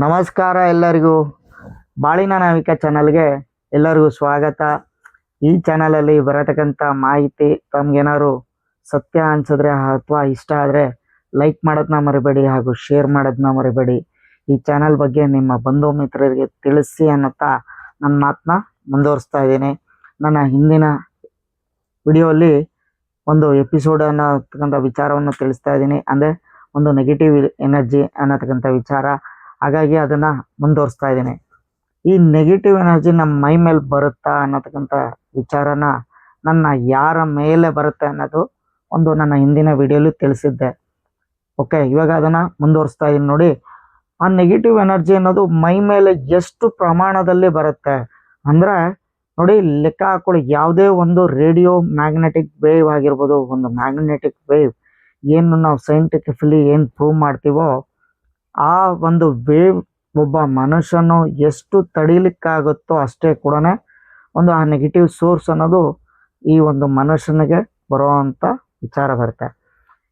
ನಮಸ್ಕಾರ ಎಲ್ಲರಿಗೂ. ಬಾಳಿನ ನಾವಿಕ ಚಾನಲ್ಗೆ ಎಲ್ಲರಿಗೂ ಸ್ವಾಗತ. ಈ ಚಾನಲಲ್ಲಿ ಬರತಕ್ಕಂಥ ಮಾಹಿತಿ ತಮ್ಗೇನಾದ್ರು ಸತ್ಯ ಅನ್ಸಿದ್ರೆ ಅಥವಾ ಇಷ್ಟ ಆದರೆ ಲೈಕ್ ಮಾಡೋದನ್ನ ಮರಿಬೇಡಿ ಹಾಗೂ ಶೇರ್ ಮಾಡೋದನ್ನ ಮರಿಬೇಡಿ. ಈ ಚಾನಲ್ ಬಗ್ಗೆ ನಿಮ್ಮ ಬಂಧು ಮಿತ್ರರಿಗೆ ತಿಳಿಸಿ ಅನ್ನುತ್ತಾ ನನ್ನ ಮಾತನ್ನ ಮುಂದುವರಿಸ್ತಾ ಇದ್ದೀನಿ. ನನ್ನ ಹಿಂದಿನ ವಿಡಿಯೋಲಿ ಒಂದು ಎಪಿಸೋಡ್ ಅನ್ನತಕ್ಕಂಥ ವಿಚಾರವನ್ನು ತಿಳಿಸ್ತಾ ಇದ್ದೀನಿ. ಅಂದರೆ ಒಂದು ನೆಗೆಟಿವ್ ಎನರ್ಜಿ ಅನ್ನತಕ್ಕಂಥ ವಿಚಾರ. ಹಾಗಾಗಿ ಅದನ್ನ ಮುಂದುವರಿಸ್ತಾ ಇದ್ದೀನಿ. ಈ ನೆಗೆಟಿವ್ ಎನರ್ಜಿ ನಮ್ಮ ಮೈ ಮೇಲೆ ಬರುತ್ತಾ ಅನ್ನತಕ್ಕಂಥ ವಿಚಾರನ ನನ್ನ ಯಾರ ಮೇಲೆ ಬರುತ್ತೆ ಅನ್ನೋದು ಒಂದು ನನ್ನ ಹಿಂದಿನ ವಿಡಿಯೋಲಿ ತಿಳಿಸಿದ್ದೆ. ಓಕೆ ಇವಾಗ ಅದನ್ನು ಮುಂದುವರಿಸ್ತಾ ಇದ್ದೀನಿ ನೋಡಿ. ಆ ನೆಗೆಟಿವ್ ಎನರ್ಜಿ ಅನ್ನೋದು ಮೈ ಮೇಲೆ ಎಷ್ಟು ಪ್ರಮಾಣದಲ್ಲಿ ಬರುತ್ತೆ? ಅಂದ್ರೆ ನೋಡಿ, ಲೆಕ್ಕ ಹಾಕೊಳ್ಳಿ. ಯಾವುದೇ ಒಂದು ರೇಡಿಯೋ ಮ್ಯಾಗ್ನೆಟಿಕ್ ವೇವ್ ಆಗಿರ್ಬೋದು, ಒಂದು ಮ್ಯಾಗ್ನೆಟಿಕ್ ವೇವ್ ಏನು ನಾವು ಸೈಂಟಿಫಿಕಲಿ ಏನು ಪ್ರೂವ್ ಮಾಡ್ತೀವೋ ಆ ಒಂದು ವೇವ್ ಒಬ್ಬ ಮನುಷ್ಯನು ಎಷ್ಟು ತಡಿಲಿಕ್ಕಾಗುತ್ತೋ ಅಷ್ಟೇ ಕೂಡ ಒಂದು ಆ ನೆಗೆಟಿವ್ ಸೋರ್ಸ್ ಅನ್ನೋದು ಈ ಒಂದು ಮನುಷ್ಯನಿಗೆ ಬರುವಂಥ ವಿಚಾರ ಬರುತ್ತೆ.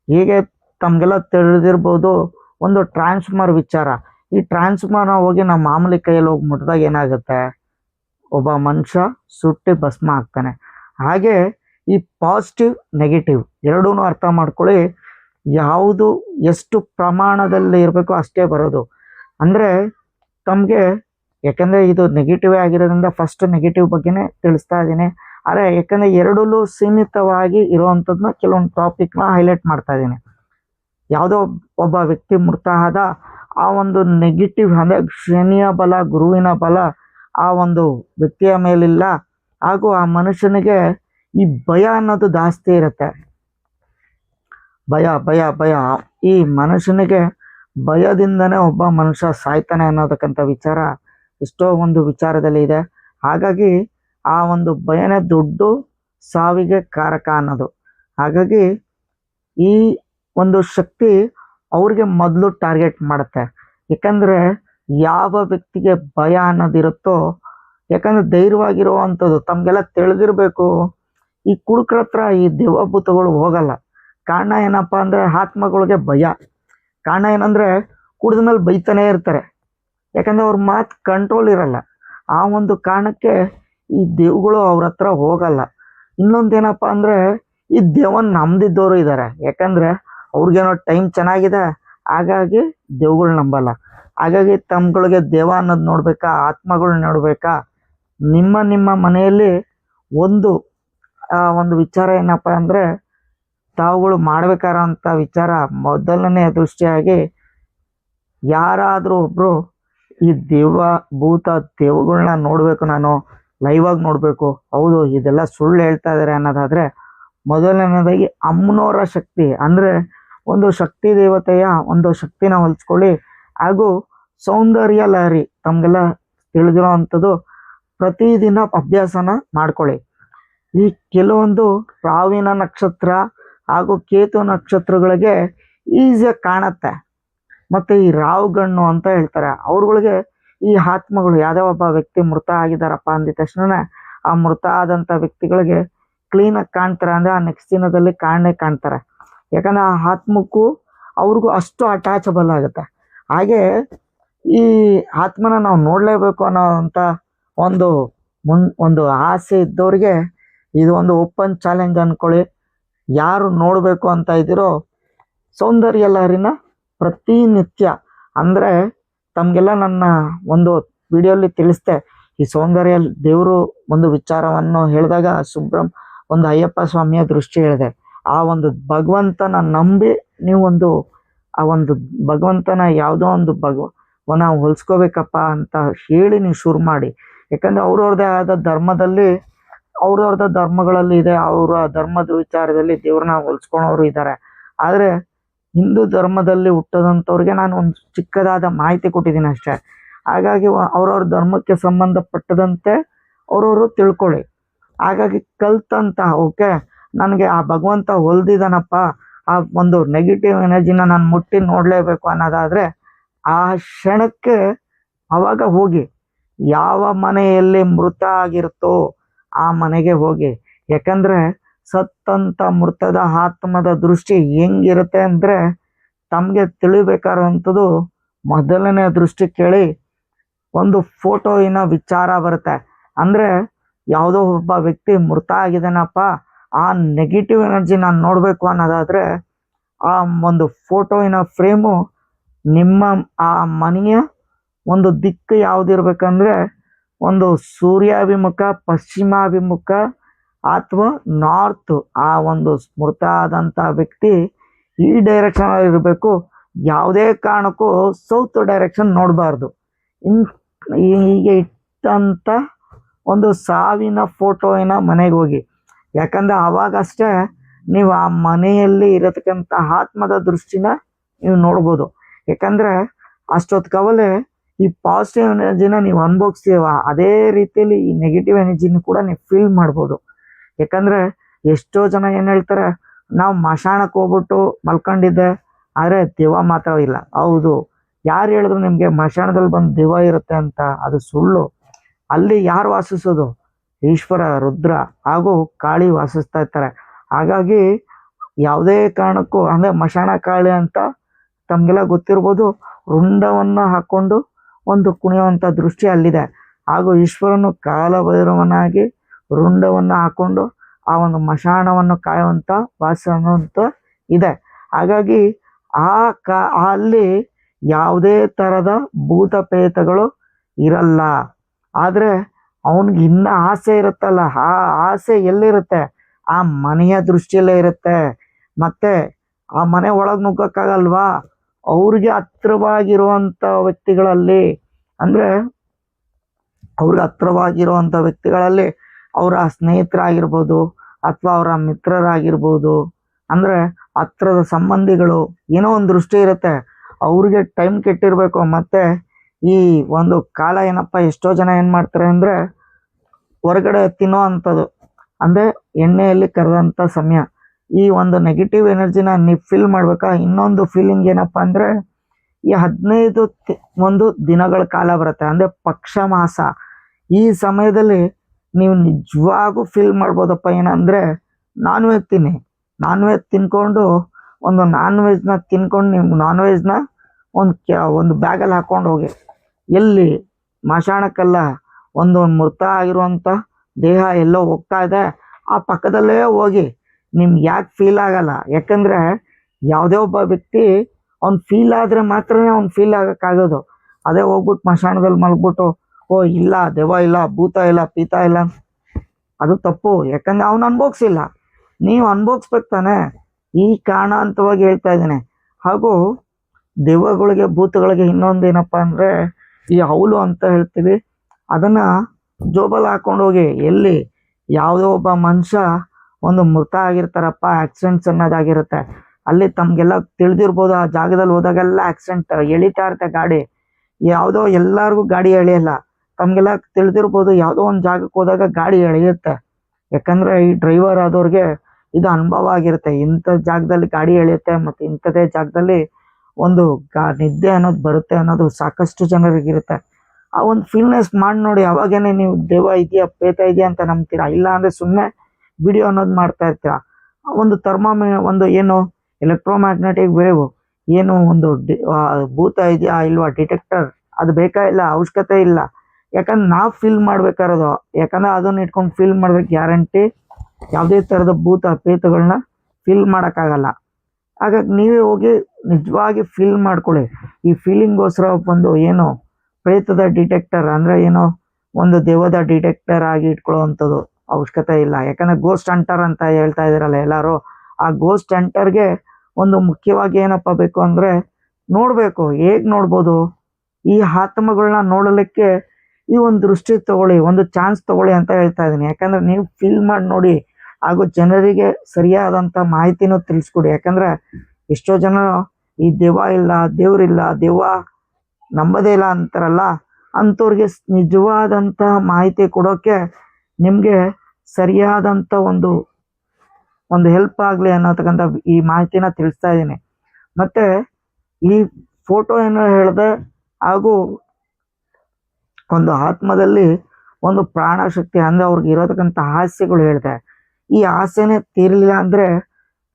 ಹೀಗೆ ತಮಗೆಲ್ಲ ತಿಳಿದಿರ್ಬೋದು ಒಂದು ಟ್ರಾನ್ಸ್ಫಾರ್ಮರ್ ವಿಚಾರ. ಈ ಟ್ರಾನ್ಸ್ಫಾರ್ಮರ್ ಹೋಗಿ ನಮ್ಮ ಮಾಮೂಲಿ ಕೈಯಲ್ಲಿ ಹೋಗಿ ಮುಟ್ಟಿದಾಗ ಏನಾಗುತ್ತೆ? ಒಬ್ಬ ಮನುಷ್ಯ ಸುಟ್ಟಿ ಭಸ್ಮ ಆಗ್ತಾನೆ. ಹಾಗೆ ಈ ಪಾಸಿಟಿವ್ ನೆಗೆಟಿವ್ ಎರಡೂ ಅರ್ಥ ಮಾಡ್ಕೊಳ್ಳಿ. ಯಾವುದು ಎಷ್ಟು ಪ್ರಮಾಣದಲ್ಲಿ ಇರಬೇಕು ಅಷ್ಟೇ ಬರೋದು. ಅಂದರೆ ತಮಗೆ, ಯಾಕಂದರೆ ಇದು ನೆಗೆಟಿವ್ ಆಗಿರೋದ್ರಿಂದ ಫಸ್ಟ್ ನೆಗೆಟಿವ್ ಬಗ್ಗೆನೇ ತಿಳಿಸ್ತಾ ಇದ್ದೀನಿ. ಆದರೆ ಯಾಕಂದರೆ ಎರಡಲ್ಲೂ ಸೀಮಿತವಾಗಿ ಇರುವಂಥದ್ದನ್ನ ಕೆಲವೊಂದು ಟಾಪಿಕ್ನ ಹೈಲೈಟ್ ಮಾಡ್ತಾ ಇದ್ದೀನಿ. ಯಾವುದೋ ಒಬ್ಬ ವ್ಯಕ್ತಿ ಮೃತ ಆದ ಆ ಒಂದು ನೆಗೆಟಿವ್ ಅಂದರೆ ಶನಿಯ ಬಲ, ಗುರುವಿನ ಬಲ, ಆ ಒಂದು ವ್ಯಕ್ತಿಯ ಮೇಲಿಲ್ಲ. ಹಾಗೂ ಆ ಮನುಷ್ಯನಿಗೆ ಈ ಭಯ ಅನ್ನೋದು ಜಾಸ್ತಿ ಇರುತ್ತೆ. ಭಯ ಭಯ ಭಯ. ಈ ಮನುಷ್ಯನಿಗೆ ಭಯದಿಂದನೇ ಒಬ್ಬ ಮನುಷ್ಯ ಸಾಯ್ತಾನೆ ಅನ್ನೋದಕ್ಕಂಥ ವಿಚಾರ ಎಷ್ಟೋ ಒಂದು ವಿಚಾರದಲ್ಲಿ ಇದೆ. ಹಾಗಾಗಿ ಆ ಒಂದು ಭಯನೇ ದೊಡ್ಡ ಸಾವಿಗೆ ಕಾರಕ ಅನ್ನೋದು. ಹಾಗಾಗಿ ಈ ಒಂದು ಶಕ್ತಿ ಅವ್ರಿಗೆ ಮೊದಲು ಟಾರ್ಗೆಟ್ ಮಾಡುತ್ತೆ. ಯಾಕಂದ್ರೆ ಯಾವ ವ್ಯಕ್ತಿಗೆ ಭಯ ಅನ್ನೋದಿರುತ್ತೋ, ಯಾಕಂದ್ರೆ ಧೈರ್ಯವಾಗಿರುವಂಥದ್ದು, ತಮಗೆಲ್ಲ ತಿಳಿದಿರ್ಬೇಕು. ಈ ಕುಡುಕ್ರ ಹತ್ರ ಈ ದೇವಭೂತಗಳು ಹೋಗಲ್ಲ. ಕಾರಣ ಏನಪ್ಪ ಅಂದರೆ ಆತ್ಮಗಳಿಗೆ ಭಯ. ಕಾರಣ ಏನಂದರೆ ಕುಡಿದ ಮೇಲೆ ಬೈತಾನೇ ಇರ್ತಾರೆ. ಯಾಕಂದರೆ ಅವ್ರ ಮಾತು ಕಂಟ್ರೋಲ್ ಇರಲ್ಲ. ಆ ಒಂದು ಕಾರಣಕ್ಕೆ ಈ ದೇವ್ಗಳು ಅವ್ರ ಹತ್ರ ಹೋಗಲ್ಲ. ಇನ್ನೊಂದೇನಪ್ಪ ಅಂದರೆ ಈ ದೇವನ್ ನಂಬ್ದಿದ್ದವರು ಇದ್ದಾರೆ ಯಾಕಂದರೆ ಅವ್ರಿಗೇನೋ ಟೈಮ್ ಚೆನ್ನಾಗಿದೆ, ಹಾಗಾಗಿ ದೇವ್ಗಳು ನಂಬಲ್ಲ. ಹಾಗಾಗಿ ತಮ್ಗಳಿಗೆ ದೇವ ಅನ್ನೋದು ನೋಡಬೇಕಾ, ಆತ್ಮಗಳು ನೋಡಬೇಕಾ? ನಿಮ್ಮ ನಿಮ್ಮ ಮನೆಯಲ್ಲಿ ಒಂದು ಒಂದು ವಿಚಾರ ಏನಪ್ಪ ಅಂದ್ರೆ ತಾವುಗಳು ಮಾಡ್ಬೇಕಾರಂತ ವಿಚಾರ ಮೊದಲನೇ ದೃಷ್ಟಿಯಾಗಿ ಯಾರಾದರೂ ಒಬ್ಬರು ಈ ದೇವ ಭೂತ ದೇವಗಳನ್ನ ನೋಡಬೇಕು ನಾನು ಲೈವ್ ಆಗಿ ನೋಡಬೇಕು. ಹೌದು, ಇದೆಲ್ಲ ಸುಳ್ಳು ಹೇಳ್ತಾ ಇದಾರೆ ಅನ್ನೋದಾದ್ರೆ ಮೊದಲನೇದಾಗಿ ಅಮ್ಮನವರ ಶಕ್ತಿ ಅಂದರೆ ಒಂದು ಶಕ್ತಿ ದೇವತೆಯ ಒಂದು ಶಕ್ತಿನ ಹೊಲಿಸ್ಕೊಳ್ಳಿ. ಹಾಗೂ ಸೌಂದರ್ಯ ಲಹರಿ ತಮಗೆಲ್ಲ ತಿಳಿದಿರೋ ಅಂಥದ್ದು ಪ್ರತಿದಿನ ಅಭ್ಯಾಸನ ಮಾಡ್ಕೊಳ್ಳಿ. ಈ ಕೆಲವೊಂದು ರಾವಿನ ನಕ್ಷತ್ರ ಹಾಗೂ ಕೇತು ನಕ್ಷತ್ರಗಳಿಗೆ ಈಸಿಯಾಗಿ ಕಾಣುತ್ತೆ. ಮತ್ತು ಈ ರಾವುಗಣ್ಣು ಅಂತ ಹೇಳ್ತಾರೆ. ಅವ್ರುಗಳಿಗೆ ಈ ಆತ್ಮಗಳು ಯಾವುದೇ ಒಬ್ಬ ವ್ಯಕ್ತಿ ಮೃತ ಆಗಿದ್ದಾರಪ್ಪ ಅಂದಿದ ತಕ್ಷಣ ಆ ಮೃತ ಆದಂಥ ವ್ಯಕ್ತಿಗಳಿಗೆ ಕ್ಲೀನಾಗಿ ಕಾಣ್ತಾರೆ. ಅಂದರೆ ಆ ನೆಕ್ಸ್ಟ್ ದಿನದಲ್ಲಿ ಕಾಣೇ ಕಾಣ್ತಾರೆ. ಯಾಕಂದ್ರೆ ಆ ಆತ್ಮಕ್ಕೂ ಅವ್ರಿಗೂ ಅಷ್ಟು ಅಟ್ಯಾಚಬಲ್ ಆಗುತ್ತೆ. ಹಾಗೆ ಈ ಆತ್ಮನ ನಾವು ನೋಡಲೇಬೇಕು ಅನ್ನೋವಂಥ ಒಂದು ಮುನ್, ಒಂದು ಆಸೆ ಇದ್ದವ್ರಿಗೆ ಇದು ಒಂದು ಓಪನ್ ಚಾಲೆಂಜ್ ಅಂದ್ಕೊಳ್ಳಿ ಯಾರು ನೋಡಬೇಕು ಅಂತ ಇದ್ದೀರೋ ಸೌಂದರ್ಯ ಲಹರಿನ ಪ್ರತಿನಿತ್ಯ. ಅಂದರೆ ತಮಗೆಲ್ಲ ನನ್ನ ಒಂದು ವಿಡಿಯೋಲಿ ತಿಳಿಸ್ದೆ, ಈ ಸೌಂದರ್ಯ ದೇವರು ಒಂದು ವಿಚಾರವನ್ನು ಹೇಳಿದಾಗ ಸುಬ್ರಹ್ಮ ಒಂದು ಅಯ್ಯಪ್ಪ ಸ್ವಾಮಿಯ ದೃಷ್ಟಿ ಹೇಳಿದೆ. ಆ ಒಂದು ಭಗವಂತನ ನಂಬಿ ನೀವು ಒಂದು, ಆ ಒಂದು ಭಗವಂತನ ಯಾವುದೋ ಒಂದು ಭಗವ, ನಾವು ಹೊಲ್ಸ್ಕೋಬೇಕಪ್ಪ ಅಂತ ಹೇಳಿ ನೀವು ಶುರು ಮಾಡಿ. ಯಾಕಂದರೆ ಅವ್ರವ್ರದೇ ಆದ ಧರ್ಮದಲ್ಲಿ ಅವ್ರವ್ರದ ಧರ್ಮಗಳಲ್ಲಿ ಇದೆ, ಅವರ ಧರ್ಮದ ವಿಚಾರದಲ್ಲಿ ದೇವ್ರನ್ನ ಹೋಲ್ಸ್ಕೊಳೋರು ಇದ್ದಾರೆ ಆದರೆ ಹಿಂದೂ ಧರ್ಮದಲ್ಲಿ ಹುಟ್ಟದಂಥವ್ರಿಗೆ ನಾನು ಒಂದು ಚಿಕ್ಕದಾದ ಮಾಹಿತಿ ಕೊಟ್ಟಿದ್ದೀನಿ ಅಷ್ಟೇ. ಹಾಗಾಗಿ ಅವ್ರವ್ರ ಧರ್ಮಕ್ಕೆ ಸಂಬಂಧಪಟ್ಟದಂತೆ ಅವ್ರವರು ತಿಳ್ಕೊಳ್ಳಿ. ಹಾಗಾಗಿ ಕಲ್ತಂತ ಓಕೆ? ನನಗೆ ಆ ಭಗವಂತ ಹೊಲ್ದಿದ್ದಾನಪ್ಪ ಆ ಒಂದು ನೆಗೆಟಿವ್ ಎನರ್ಜಿನ ನಾನು ಮುಟ್ಟಿ ನೋಡಲೇಬೇಕು ಅನ್ನೋದಾದರೆ ಆ ಕ್ಷಣಕ್ಕೆ ಅವಾಗ ಹೋಗಿ, ಯಾವ ಮನೆಯಲ್ಲಿ ಮೃತ ಆಗಿರುತ್ತೋ ಆ ಮನೆಗೆ ಹೋಗಿ. ಯಾಕಂದ್ರೆ ಸತ್ತಂತ ಮೃತದ ಆತ್ಮದ ದೃಷ್ಟಿ ಹೆಂಗಿರುತ್ತೆ ಅಂದ್ರೆ ತಮಗೆ ತಿಳಿಬೇಕಾದಂಥದ್ದು ಮೊದಲನೇ ದೃಷ್ಟಿ ಕೇಳಿ ಒಂದು ಫೋಟೋವಿನ ವಿಚಾರ ಬರುತ್ತೆ. ಅಂದರೆ ಯಾವುದೋ ಒಬ್ಬ ವ್ಯಕ್ತಿ ಮೃತ ಆಗಿದ್ದಾನಪ್ಪ, ಆ ನೆಗೆಟಿವ್ ಎನರ್ಜಿ ನಾನು ನೋಡಬೇಕು ಅನ್ನೋದಾದರೆ ಆ ಒಂದು ಫೋಟೋವಿನ ಫ್ರೇಮು ನಿಮ್ಮ ಆ ಮನೆಯ ಒಂದು ದಿಕ್ಕು ಯಾವುದಿರ್ಬೇಕಂದ್ರೆ ಒಂದು ಸೂರ್ಯಾಭಿಮುಖ, ಪಶ್ಚಿಮಾಭಿಮುಖ ಅಥವಾ ನಾರ್ತ್ ಆ ಒಂದು ಸ್ಮೃತ ಆದಂಥ ವ್ಯಕ್ತಿ ಈ ಡೈರೆಕ್ಷನ್ ಇರಬೇಕು. ಯಾವುದೇ ಕಾರಣಕ್ಕೂ ಸೌತ್ ಡೈರೆಕ್ಷನ್ ನೋಡಬಾರ್ದು. ಇನ್ ಹೀಗೆ ಇಟ್ಟಂಥ ಒಂದು ಸಾವಿನ ಫೋಟೋವಿನ ಮನೆಗೆ ಹೋಗಿ. ಯಾಕಂದ್ರೆ ಅವಾಗಷ್ಟೇ ನೀವು ಆ ಮನೆಯಲ್ಲಿ ಇರತಕ್ಕಂಥ ಆತ್ಮದ ದೃಷ್ಟಿನ ನೀವು ನೋಡ್ಬೋದು. ಯಾಕಂದ್ರೆ ಅಷ್ಟೊತ್ತು ಕವಲೆ ಈ ಪಾಸಿಟಿವ್ ಎನರ್ಜಿನ ನೀವು ಅನುಭವಿಸ್ತೀವ ಅದೇ ರೀತಿಯಲ್ಲಿ ಈ ನೆಗೆಟಿವ್ ಎನರ್ಜಿನ ಕೂಡ ನೀವು ಫೀಲ್ ಮಾಡ್ಬೋದು. ಯಾಕಂದ್ರೆ ಎಷ್ಟೋ ಜನ ಏನು ಹೇಳ್ತಾರೆ, ನಾವು ಮಶಾಣಕ್ಕೆ ಹೋಗ್ಬಿಟ್ಟು ಮಲ್ಕೊಂಡಿದ್ದೆ, ಆದರೆ ದಿವ ಮಾತ್ರ ಇಲ್ಲ. ಹೌದು, ಯಾರು ಹೇಳಿದ್ರು ನಿಮಗೆ ಮಶಾಣದಲ್ಲಿ ಬಂದು ದಿವ ಇರುತ್ತೆ ಅಂತ? ಅದು ಸುಳ್ಳು. ಅಲ್ಲಿ ಯಾರು ವಾಸಿಸೋದು? ಈಶ್ವರ, ರುದ್ರ, ಹಾಗೂ ಕಾಳಿ ವಾಸಿಸ್ತಾ ಇರ್ತಾರೆ. ಹಾಗಾಗಿ ಯಾವುದೇ ಕಾರಣಕ್ಕೂ, ಅಂದರೆ ಮಶಾಣ, ಕಾಳಿ ಅಂತ ತಮಗೆಲ್ಲ ಗೊತ್ತಿರ್ಬೋದು ರುಂಡವನ್ನು ಹಾಕ್ಕೊಂಡು ಒಂದು ಕುಣಿಯುವಂಥ ದೃಷ್ಟಿ ಅಲ್ಲಿದೆ. ಹಾಗೂ ಈಶ್ವರನು ಕಾಲಭೈರವನಾಗಿ ರುಂಡವನ್ನು ಹಾಕೊಂಡು ಆ ಒಂದು ಮಶಾಣವನ್ನು ಕಾಯುವಂಥ ವಾಸ ಅನ್ನುವಂಥ ಇದೆ. ಹಾಗಾಗಿ ಆ ಕಾ, ಅಲ್ಲಿ ಯಾವುದೇ ಥರದ ಭೂತ ಪ್ರೇತಗಳು ಇರಲ್ಲ. ಆದರೆ ಅವನಿಗೆ ಇನ್ನೂ ಆಸೆ ಇರುತ್ತಲ್ಲ. ಆ ಆಸೆ ಎಲ್ಲಿರುತ್ತೆ? ಆ ಮನೆಯ ದೃಷ್ಟಿಯಲ್ಲೇ ಇರುತ್ತೆ. ಮತ್ತೆ ಆ ಮನೆ ಒಳಗೆ ನುಗ್ಗಕ್ಕಾಗಲ್ವಾ? ಅವ್ರಿಗೆ ಹತ್ರವಾಗಿರುವಂಥ ವ್ಯಕ್ತಿಗಳಲ್ಲಿ, ಅಂದರೆ ಅವ್ರಿಗೆ ಹತ್ರವಾಗಿರುವಂಥ ವ್ಯಕ್ತಿಗಳಲ್ಲಿ ಅವರ ಸ್ನೇಹಿತರಾಗಿರ್ಬೋದು ಅಥವಾ ಅವರ ಮಿತ್ರರಾಗಿರ್ಬೋದು, ಅಂದರೆ ಹತ್ರದ ಸಂಬಂಧಿಗಳು ಏನೋ ಒಂದು ದೃಷ್ಟಿ ಇರುತ್ತೆ, ಅವ್ರಿಗೆ ಟೈಮ್ ಕೆಟ್ಟಿರಬೇಕು. ಮತ್ತು ಈ ಒಂದು ಕಾಲ ಏನಪ್ಪ, ಎಷ್ಟೋ ಜನ ಏನು ಮಾಡ್ತಾರೆ ಅಂದರೆ ಹೊರಗಡೆ ತಿನ್ನೋ ಅಂಥದ್ದು, ಅಂದರೆ ಎಣ್ಣೆಯಲ್ಲಿ ಕರೆದಂಥ ಸಮಯ. ಈ ಒಂದು ನೆಗೆಟಿವ್ ಎನರ್ಜಿನ ನೀವು ಫೀಲ್ ಮಾಡ್ಬೇಕಾ? ಇನ್ನೊಂದು ಫೀಲಿಂಗ್ ಏನಪ್ಪ ಅಂದರೆ ಈ ಹದಿನೈದು ಒಂದು ದಿನಗಳ ಕಾಲ ಬರುತ್ತೆ. ಅಂದರೆ ಪಕ್ಷ ಮಾಸ ಈ ಸಮಯದಲ್ಲಿ ನೀವು ನಿಜವಾಗೂ ಫೀಲ್ ಮಾಡ್ಬೋದಪ್ಪ ಏನಂದರೆ ನಾನ್ ವೆಜ್ ತಿನ್ನಿ. ನಾನ್ ವೆಜ್ ತಿನ್ಕೊಂಡು ಒಂದು ನಾನ್ ವೆಜ್ನ ತಿನ್ಕೊಂಡು ನೀವು ನಾನ್ ವೆಜ್ನ ಒಂದು ಕೆ ಒಂದು ಬ್ಯಾಗಲ್ಲಿ ಹಾಕ್ಕೊಂಡು ಹೋಗಿ. ಎಲ್ಲಿ ಮಶಾಣಕ್ಕೆಲ್ಲ ಒಂದು ಮೃತ ಆಗಿರುವಂಥ ದೇಹ ಎಲ್ಲೋ ಹೋಗ್ತಾ ಇದೆ, ಆ ಪಕ್ಕದಲ್ಲೇ ಹೋಗಿ ನಿಮ್ಗೆ ಯಾಕೆ ಫೀಲ್ ಆಗಲ್ಲ? ಯಾಕಂದ್ರೆ ಯಾವುದೇ ಒಬ್ಬ ವ್ಯಕ್ತಿ ಅವ್ನು ಫೀಲ್ ಆದರೆ ಮಾತ್ರನೇ ಅವ್ನು ಫೀಲ್ ಆಗೋಕ್ಕಾಗೋದು. ಅದೇ ಹೋಗ್ಬಿಟ್ಟು ಮಶಾಣದಲ್ಲಿ ಮಲಗ್ಬಿಟ್ಟು, ಓ, ಇಲ್ಲ, ದೆವ್ವ ಇಲ್ಲ, ಭೂತ ಇಲ್ಲ, ಪೀತ ಇಲ್ಲ ಅದು ತಪ್ಪು. ಯಾಕಂದ್ರೆ ಅವ್ನು ಅನ್ಭೋಗ್ಸಿಲ್ಲ ನೀವು ಅನ್ಭೋಗ್ಸ್ಬೇಕು ತಾನೆ. ಈ ಕಾರಣಾಂತವಾಗಿ ಹೇಳ್ತಾ ಇದ್ದೀನಿ. ಹಾಗೂ ದೆವ್ವಗಳಿಗೆ, ಭೂತಗಳಿಗೆ ಇನ್ನೊಂದು ಏನಪ್ಪ ಅಂದರೆ, ಈ ಹೌಲು ಅಂತ ಹೇಳ್ತೀವಿ. ಅದನ್ನು ಜೋಬಲ್ಲಿ ಹಾಕೊಂಡು ಎಲ್ಲಿ? ಯಾವುದೋ ಒಬ್ಬ ಮನುಷ್ಯ ಒಂದು ಮೃತ ಆಗಿರ್ತಾರಪ್ಪ ಆಕ್ಸಿಡೆಂಟ್ಸ್ ಅನ್ನೋದಾಗಿರುತ್ತೆ ಅಲ್ಲಿ ತಮಗೆಲ್ಲ ತಿಳಿದಿರ್ಬೋದು, ಆ ಜಾಗದಲ್ಲಿ ಹೋದಾಗೆಲ್ಲ ಆಕ್ಸಿಡೆಂಟ್ ಎಳಿತಾ ಇರುತ್ತೆ ಗಾಡಿ. ಯಾವುದೋ ಎಲ್ಲರಿಗೂ ಗಾಡಿ ಎಳೆಯಲ್ಲ. ತಮಗೆಲ್ಲ ತಿಳಿದಿರ್ಬೋದು, ಯಾವುದೋ ಒಂದು ಜಾಗಕ್ಕೆ ಹೋದಾಗ ಗಾಡಿ ಎಳೆಯುತ್ತೆ. ಯಾಕಂದರೆ ಈ ಡ್ರೈವರ್ ಆದವ್ರಿಗೆ ಇದು ಅನುಭವ ಆಗಿರುತ್ತೆ. ಇಂಥ ಜಾಗದಲ್ಲಿ ಗಾಡಿ ಎಳೆಯುತ್ತೆ ಮತ್ತು ಇಂಥದೇ ಜಾಗದಲ್ಲಿ ಒಂದು ಗಾ, ನಿದ್ದೆ ಅನ್ನೋದು ಬರುತ್ತೆ ಅನ್ನೋದು ಸಾಕಷ್ಟು ಜನರಿಗಿರುತ್ತೆ ಆ ಒಂದು ಫೀಲ್ನೆಸ್ ಮಾಡಿ ನೋಡಿ, ಅವಾಗೇನೆ ನೀವು ದೇವ ಇದೆಯಾ, ಪ್ರೇತ ಇದೆಯಾ ಅಂತ ನಂಬ್ತೀರಾ? ಇಲ್ಲ ಅಂದರೆ ಸುಮ್ಮನೆ ವಿಡಿಯೋ ಅನ್ನೋದು ಮಾಡ್ತಾ ಇರ್ತೀರಾ? ಒಂದು ಥರ್ಮಾಮಿ, ಒಂದು ಏನು ಎಲೆಕ್ಟ್ರೋಮ್ಯಾಗ್ನೆಟಿಕ್ ವೇವ್ ಏನು ಒಂದು ಭೂತ ಇದೆಯಾ ಇಲ್ವಾ? ಡಿಟೆಕ್ಟರ್ ಅದು ಬೇಕಾ ಇಲ್ಲ? ಅವಶ್ಯಕತೆ ಇಲ್ಲ. ಯಾಕಂದ್ರೆ ನಾವು ಫೀಲ್ ಮಾಡ್ಬೇಕಾರದು. ಯಾಕಂದ್ರೆ ಅದನ್ನ ಇಟ್ಕೊಂಡು ಫೀಲ್ ಮಾಡ್ಬೇಕು ಗ್ಯಾರಂಟಿ ಯಾವುದೇ ಥರದ ಭೂತ ಪ್ರೇತಗಳನ್ನ ಫೀಲ್ ಮಾಡೋಕ್ಕಾಗಲ್ಲ. ಹಾಗಾಗಿ ನೀವೇ ಹೋಗಿ ನಿಜವಾಗಿ ಫೀಲ್ ಮಾಡ್ಕೊಳ್ಳಿ. ಈ ಫೀಲಿಂಗ್ಗೋಸ್ಕರ ಒಂದು ಏನು ಪ್ರೇತದ ಡಿಟೆಕ್ಟರ್ ಅಂದರೆ ಏನೋ ಒಂದು ದೇವದ ಡಿಟೆಕ್ಟರ್ ಆಗಿ ಇಟ್ಕೊಳ್ಳೋವಂಥದ್ದು. ಅವಶ್ಯಕತೆ ಇಲ್ಲ. ಯಾಕಂದ್ರೆ ಗೋಸ್ಟ್ ಹಂಟರ್ ಅಂತ ಹೇಳ್ತಾ ಇದ್ದೀರಲ್ಲ ಎಲ್ಲರೂ, ಆ ಗೋಸ್ಟ್ ಹಂಟರ್ಗೆ ಒಂದು ಮುಖ್ಯವಾಗಿ ಏನಪ್ಪ ಬೇಕು ಅಂದರೆ ನೋಡಬೇಕು. ಹೇಗೆ ನೋಡ್ಬೋದು? ಈ ಆತ್ಮಗಳನ್ನ ನೋಡಲಿಕ್ಕೆ ಈ ಒಂದು ದೃಷ್ಟಿ ತಗೊಳ್ಳಿ, ಒಂದು ಚಾನ್ಸ್ ತಗೊಳ್ಳಿ ಅಂತ ಹೇಳ್ತಾ ಇದ್ದೀನಿ. ಯಾಕಂದ್ರೆ ನೀವು ಫೀಲ್ ಮಾಡಿ ನೋಡಿ, ಹಾಗೂ ಜನರಿಗೆ ಸರಿಯಾದಂಥ ಮಾಹಿತಿನೂ ತಿಳಿಸ್ಕೊಡಿ. ಯಾಕಂದರೆ ಎಷ್ಟೋ ಜನ ಈ ದೆವ್ವ ಇಲ್ಲ ದೇವ್ರಿಲ್ಲ ದೆವ್ವ ನಂಬದೇ ಇಲ್ಲ ಅಂತಾರಲ್ಲ, ಅಂಥವ್ರಿಗೆ ನಿಜವಾದಂಥ ಮಾಹಿತಿ ಕೊಡೋಕ್ಕೆ ನಿಮಗೆ ಸರಿಯಾದಂಥ ಒಂದು ಒಂದು ಹೆಲ್ಪ್ ಆಗಲಿ ಅನ್ನೋತಕ್ಕಂಥ ಈ ಮಾಹಿತಿನ ತಿಳಿಸ್ತಾ ಇದ್ದೀನಿ. ಮತ್ತು ಈ ಫೋಟೋ ಏನು ಹೇಳಿದೆ, ಹಾಗೂ ಒಂದು ಆತ್ಮದಲ್ಲಿ ಒಂದು ಪ್ರಾಣಶಕ್ತಿ ಅಂದರೆ ಅವ್ರಿಗೆ ಇರೋತಕ್ಕಂಥ ಆಸೆಗಳು ಹೇಳಿದೆ. ಈ ಆಸೆನೇ ತೀರಲಿಲ್ಲ ಅಂದರೆ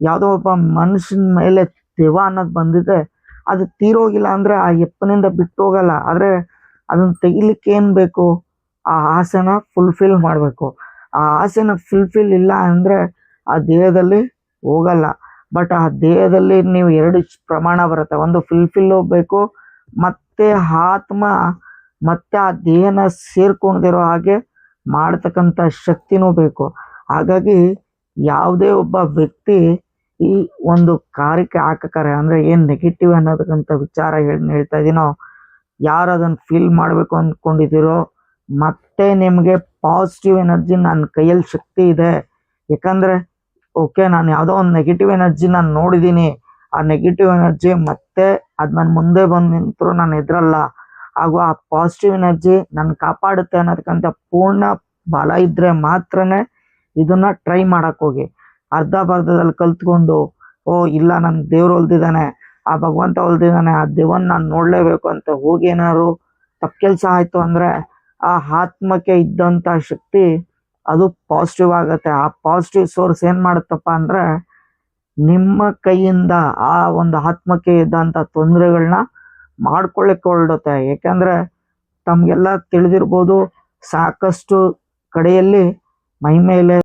ಯಾವುದೋ ಒಬ್ಬ ಮನುಷ್ಯನ ಮೇಲೆ ದೆವ್ವ ಅನ್ನೋದು ಬಂದಿದೆ. ಅದು ತೀರೋಗಿಲ್ಲ ಅಂದರೆ ಆ ಎಪ್ಪನಿಂದ ಬಿಟ್ಟು ಹೋಗಲ್ಲ. ಆದ್ರೆ ಅದನ್ನು ತೆಗಿಲಿಕ್ಕೆ ಏನು ಬೇಕು? ಆ ಆಸೆನ ಫುಲ್ಫಿಲ್ ಮಾಡಬೇಕು. ಆ ಆಸೆನ ಫುಲ್ಫಿಲ್ ಇಲ್ಲ ಅಂದರೆ ಆ ದೇಹದಲ್ಲಿ ಹೋಗಲ್ಲ. ಬಟ್ ಆ ದೇಹದಲ್ಲಿ ನೀವು ಎರಡು ಪ್ರಮಾಣ ಬರುತ್ತೆ. ಒಂದು ಫುಲ್ಫಿಲ್ ಹೋಗ್ಬೇಕು ಮತ್ತೆ ಆತ್ಮ, ಮತ್ತೆ ಆ ದೇಹನ ಸೇರ್ಕೊಂಡಿರೋ ಹಾಗೆ ಮಾಡ್ತಕ್ಕಂಥ ಶಕ್ತಿನೂ ಬೇಕು. ಹಾಗಾಗಿ ಯಾವುದೇ ಒಬ್ಬ ವ್ಯಕ್ತಿ ಈ ಒಂದು ಕಾರ್ಯಕ್ಕೆ ಹಾಕಕ್ಕಾರೆ ಅಂದರೆ ಏನು ನೆಗೆಟಿವ್ ಅನ್ನೋದಕ್ಕಂಥ ವಿಚಾರ ಹೇಳಿ ಹೇಳ್ತಾ ಇದ್ದೀನೋ ಯಾರು ಅದನ್ನು ಫೀಲ್ ಮಾಡಬೇಕು ಅಂದ್ಕೊಂಡಿದ್ದೀರೋ ಮತ್ತೆ ನಿಮಗೆ ಪಾಸಿಟಿವ್ ಎನರ್ಜಿ ನನ್ನ ಕೈಯಲ್ಲಿ ಶಕ್ತಿ ಇದೆ. ಯಾಕಂದ್ರೆ ಓಕೆ ನಾನು ಯಾವುದೋ ಒಂದು ನೆಗೆಟಿವ್ ಎನರ್ಜಿ ನಾನು ನೋಡಿದ್ದೀನಿ ಆ ನೆಗೆಟಿವ್ ಎನರ್ಜಿ ಮತ್ತೆ ಅದು ನನ್ನ ಮುಂದೆ ಬಂದು ನಿಂತರು ನಾನು ಎದುರಲ್ಲ. ಹಾಗೂ ಆ ಪಾಸಿಟಿವ್ ಎನರ್ಜಿ ನನ್ನ ಕಾಪಾಡುತ್ತೆ ಅನ್ನೋದಕ್ಕಂತ ಪೂರ್ಣ ಬಲ ಇದ್ರೆ ಮಾತ್ರನೇ ಇದನ್ನ ಟ್ರೈ ಮಾಡಕ್ ಹೋಗಿ. ಅರ್ಧ ಬರ್ಧದಲ್ಲಿ ಕಲ್ತ್ಕೊಂಡು, ಓ, ಇಲ್ಲ ನನ್ನ ದೇವ್ರು ಹೊಲ್ದಿದ್ದಾನೆ ಆ ಭಗವಂತ ಹೊಲ್ದಿದ್ದಾನೆ ಆ ದೇವನ್ನ ನಾನು ನೋಡಲೇಬೇಕು ಅಂತ ಹೋಗಿ ಏನಾದ್ರು ತಪ್ಪು ಕೆಲಸ ಆಯ್ತು ಅಂದ್ರೆ ಆ ಆತ್ಮಕ್ಕೆ ಇದ್ದಂತ ಶಕ್ತಿ ಅದು ಪಾಸಿಟಿವ್ ಆಗುತ್ತೆ. ಆ ಪಾಸಿಟಿವ್ ಸೋರ್ಸ್ ಏನ್ ಮಾಡುತ್ತಪ್ಪ ಅಂದ್ರೆ ನಿಮ್ಮ ಕೈಯಿಂದ ಆ ಒಂದು ಆತ್ಮಕ್ಕೆ ಇದ್ದಂತ ತೊಂದರೆಗಳನ್ನ ಮಾಡ್ಕೊಳ್ಳಿಕ್ಕೆ ಹೊರಡುತ್ತೆ. ಯಾಕಂದ್ರೆ ತಮಗೆಲ್ಲ ತಿಳಿದಿರ್ಬೋದು ಸಾಕಷ್ಟು ಕಡೆಯಲ್ಲಿ ಮೈ ಮೇಲೆ